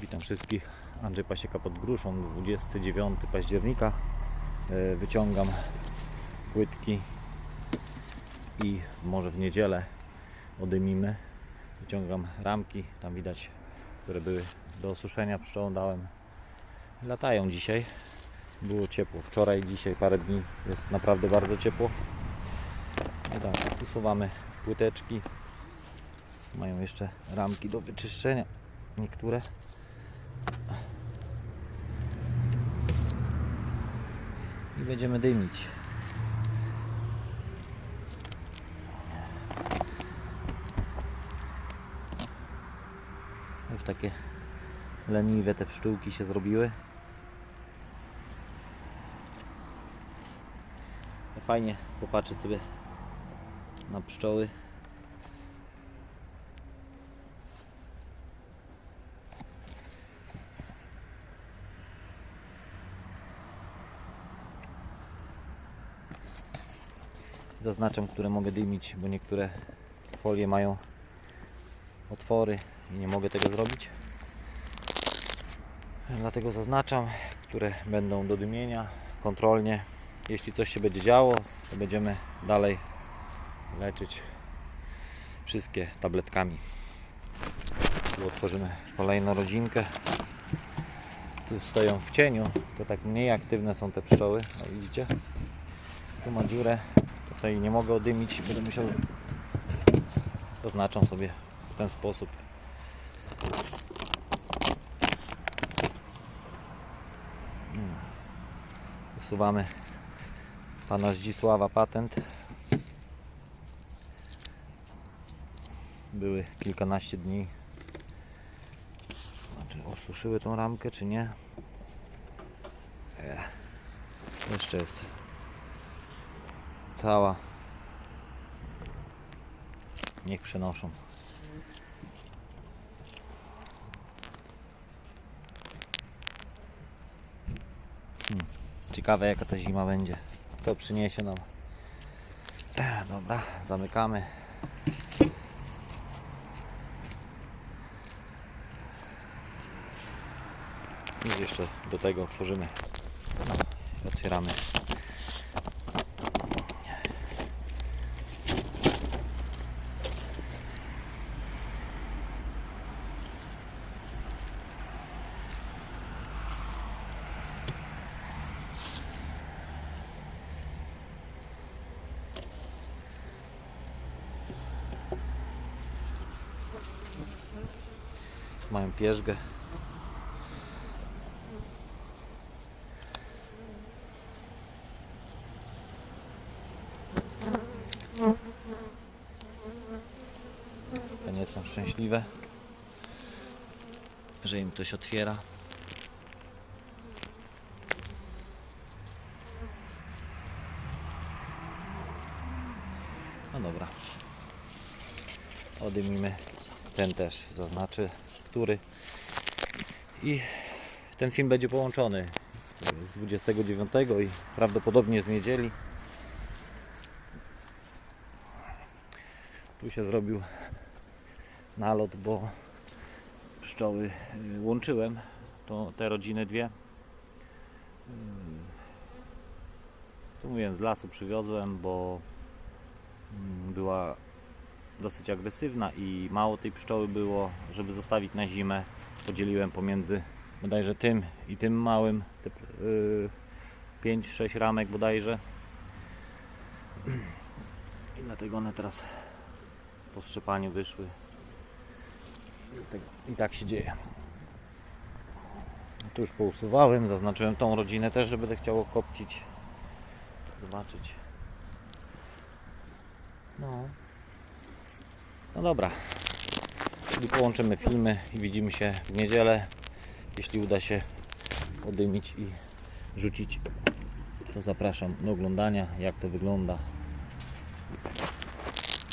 Witam wszystkich. Andrzej Pasieka pod gruszą, 29 października. E, Wyciągam płytki i może w niedzielę odymimy. Wyciągam ramki, tam widać, które były do osuszenia pszczołom dałem. Latają dzisiaj. Było ciepło. Wczoraj, dzisiaj parę dni jest naprawdę bardzo ciepło. I tak, usuwamy płyteczki. Mają jeszcze ramki do wyczyszczenia. Niektóre. I będziemy dymić. Już takie leniwe te pszczółki się zrobiły. Fajnie popatrzeć sobie na pszczoły. Zaznaczam, które mogę dymić, bo niektóre folie mają otwory i nie mogę tego zrobić. Dlatego zaznaczam, które będą do dymienia kontrolnie. Jeśli coś się będzie działo, to będziemy dalej leczyć wszystkie tabletkami. Tu otworzymy kolejną rodzinkę. Tu stoją w cieniu, to tak mniej aktywne są te pszczoły. No widzicie? Tu ma dziurę. Tutaj nie mogę odymić, będę musiał. Zaznaczam sobie w ten sposób. Mm. Usuwamy pana Zdzisława patent. Były kilkanaście dni. Znaczy osuszyły tą ramkę, czy nie? Ech. Jeszcze jest cała. Niech przenoszą. Hmm. Ciekawe jaka ta zima będzie. Co przyniesie nam. Ech, Dobra, zamykamy. I jeszcze do tego otworzymy. Otwieramy. Mają pierzgę. Te są szczęśliwe, że im ktoś otwiera. No dobra. Odymimy ten też zaznaczy, który. I ten film będzie połączony z 29 i prawdopodobnie z niedzieli. Tu się zrobił nalot, bo pszczoły y, łączyłem. To te rodziny dwie. Y, Tu mówiłem, z lasu przywiozłem, bo mm, była dosyć agresywna i mało tej pszczoły było, żeby zostawić na zimę. Podzieliłem pomiędzy bodajże tym i tym małym, te yy, 5-6 ramek bodajże. I dlatego one teraz po strzepaniu wyszły. I tak się dzieje. Tu już pousuwałem, zaznaczyłem tą rodzinę też, że będę chciał kopcić. Zobaczyć. No. No dobra. Czyli połączymy filmy i widzimy się w niedzielę. Jeśli uda się odymić i rzucić, to zapraszam do oglądania, jak to wygląda.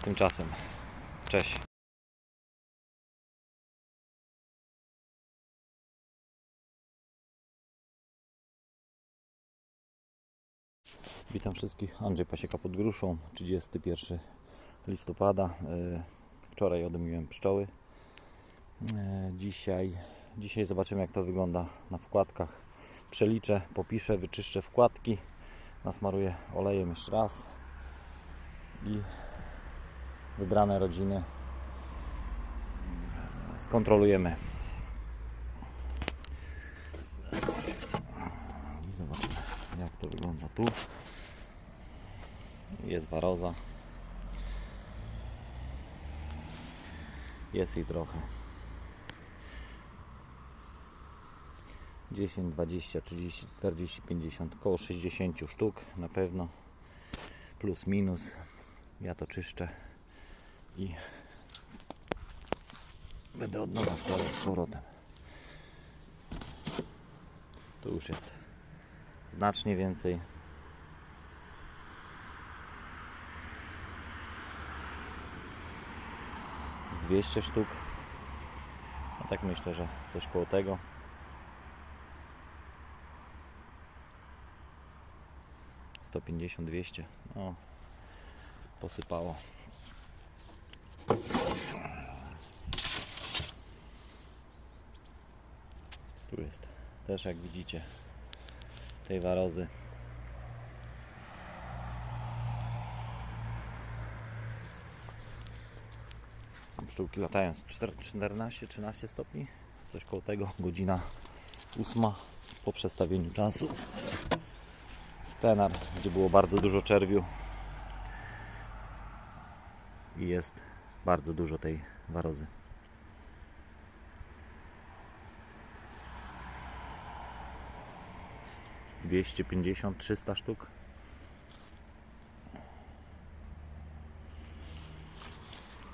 Tymczasem, cześć. Witam wszystkich. Andrzej Pasieka pod gruszą. 31 listopada. Wczoraj odmyłem pszczoły. E, Dzisiaj Dzisiaj zobaczymy jak to wygląda na wkładkach. Przeliczę, popiszę, wyczyszczę wkładki, nasmaruję olejem jeszcze raz i wybrane rodziny skontrolujemy. I zobaczymy jak to wygląda tu. Jest waroza. Jest jej trochę. 10, 20, 30, 40, 50, około 60 sztuk na pewno. Plus minus. Ja to czyszczę i będę od nowa wkładał z powrotem. Tu już jest znacznie więcej. 200 sztuk. No tak myślę, że coś koło tego. Sto pięćdziesiąt, dwieście. Posypało. Tu jest też jak widzicie tej warozy. Pszczółki latają z 14-13 stopni, coś koło tego, godzina 8 po przestawieniu czasu. Sklenar, gdzie było bardzo dużo czerwiu i jest bardzo dużo tej warozy. Dwieście pięćdziesiąt, trzysta sztuk.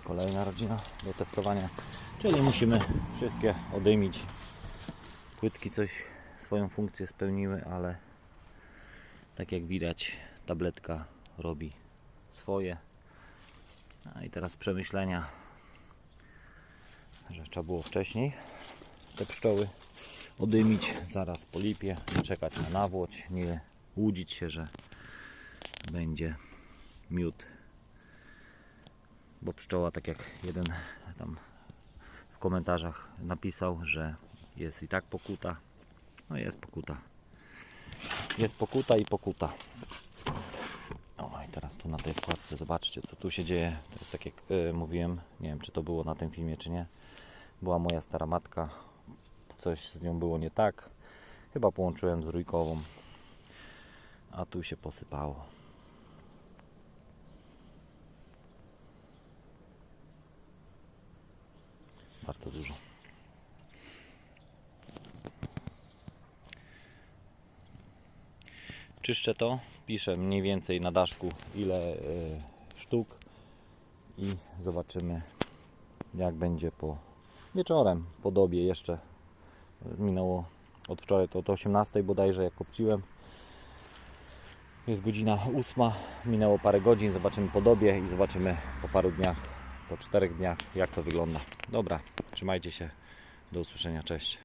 Kolejna rodzina do testowania. Czyli musimy wszystkie odymić. Płytki coś swoją funkcję spełniły, ale tak jak widać tabletka robi swoje. A i teraz przemyślenia, że trzeba było wcześniej te pszczoły odymić, zaraz po lipie, nie czekać na nawłoć, nie łudzić się, że będzie miód. Bo pszczoła, tak jak jeden tam w komentarzach napisał, że jest i tak pokuta. No jest pokuta. Jest pokuta i pokuta. O i teraz tu na tej wkładce zobaczcie co tu się dzieje. To jest tak jak y, mówiłem, nie wiem czy to było na tym filmie czy nie. Była moja stara matka. Coś z nią było nie tak. Chyba połączyłem z rójkową. A tu się posypało. Bardzo dużo. Czyszczę to, piszę mniej więcej na daszku ile y, sztuk i zobaczymy jak będzie po wieczorem, po dobie jeszcze minęło od wczoraj to od 18 bodajże jak kopciłem jest godzina 8 minęło parę godzin, zobaczymy po dobie i zobaczymy po paru dniach po czterech dniach jak to wygląda. Dobra, trzymajcie się. Do usłyszenia, cześć